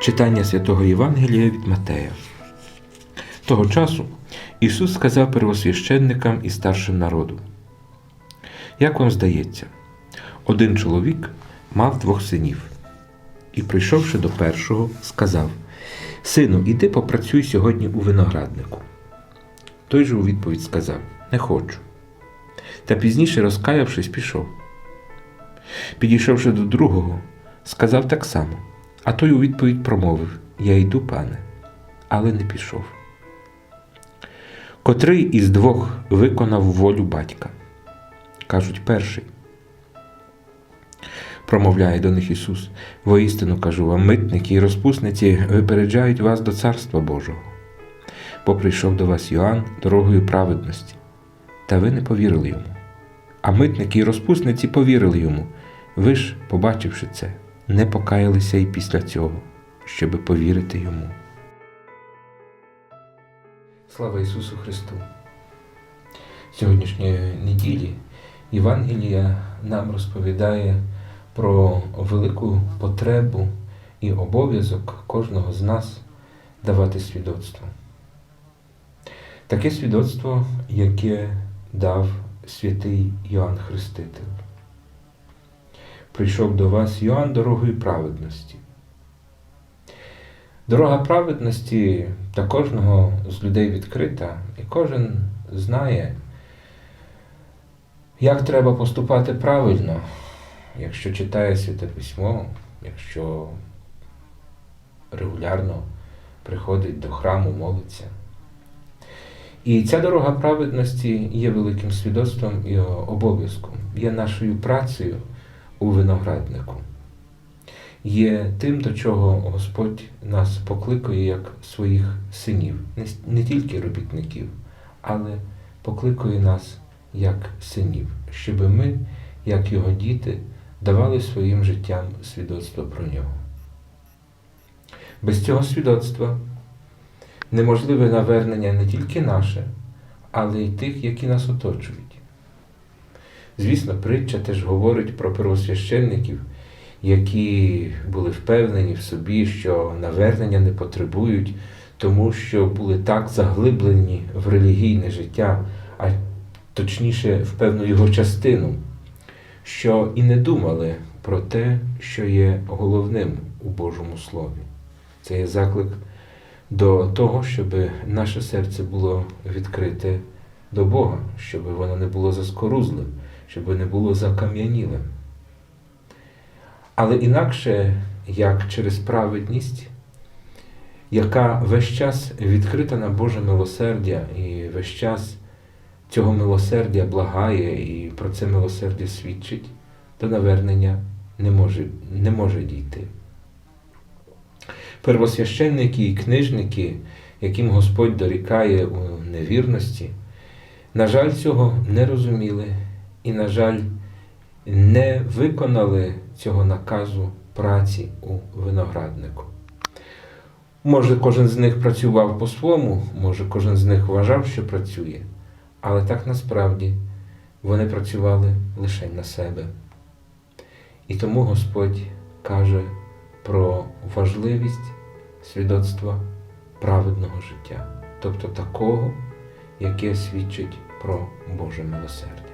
Читання святого Євангелія від Матея. Того часу Ісус сказав первосвященникам і старшим народу: Як вам здається, один чоловік мав двох синів, і, прийшовши до першого, сказав: Сину, іди попрацюй сьогодні у винограднику. Той же у відповідь сказав: Не хочу. Та пізніше, розкаявшись, пішов. Підійшовши до другого, сказав так само, а той у відповідь промовив: Я йду, пане, але не пішов. Котрий із двох виконав волю батька? Кажуть, перший. Промовляє до них Ісус. Воістину кажу вам, митники і розпусниці випереджають вас до Царства Божого. Бо прийшов до вас Йоанн дорогою праведності, та ви не повірили йому. А митники і розпусниці повірили йому. Ви ж, побачивши це, не покаялися і після цього, щоби повірити йому. Слава Ісусу Христу! Сьогоднішньої неділі Євангелія нам розповідає про велику потребу і обов'язок кожного з нас давати свідоцтво. Таке свідоцтво, яке дав святий Йоанн Хреститель. Прийшов до вас Йоанн дорогою праведності. Дорога праведності для кожного з людей відкрита, і кожен знає, як треба поступати правильно, якщо читає Святе Письмо, якщо регулярно приходить до храму, молиться. І ця дорога праведності є великим свідоцтвом і обов'язком, є нашою працею у винограднику, є тим, до чого Господь нас покликає як своїх синів, не, тільки робітників, але покликає нас як синів, щоб ми, як його діти, давали своїм життям свідоцтво про нього. Без цього свідоцтва неможливе навернення не тільки наше, але й тих, які нас оточують. Звісно, притча теж говорить про первосвященників, які були впевнені в собі, що навернення не потребують, тому що були так заглиблені в релігійне життя, а точніше в певну його частину, що і не думали про те, що є головним у Божому Слові. Це є заклик до того, щоб наше серце було відкрите до Бога, щоб воно не було заскорузлим, щоб не було закам'янілим. Але інакше, як через праведність, яка весь час відкрита на Боже милосердя, і весь час цього милосердя благає і про це милосердя свідчить, до навернення не може, не може дійти. Первосвященники і книжники, яким Господь дорікає у невірності, на жаль, цього не розуміли і, на жаль, не виконали цього наказу праці у винограднику. Може, кожен з них працював по-своєму, може, кожен з них вважав, що працює, але так насправді вони працювали лише на себе. І тому Господь каже про важливість свідоцтва праведного життя, тобто такого, яке свідчить про Боже милосердя.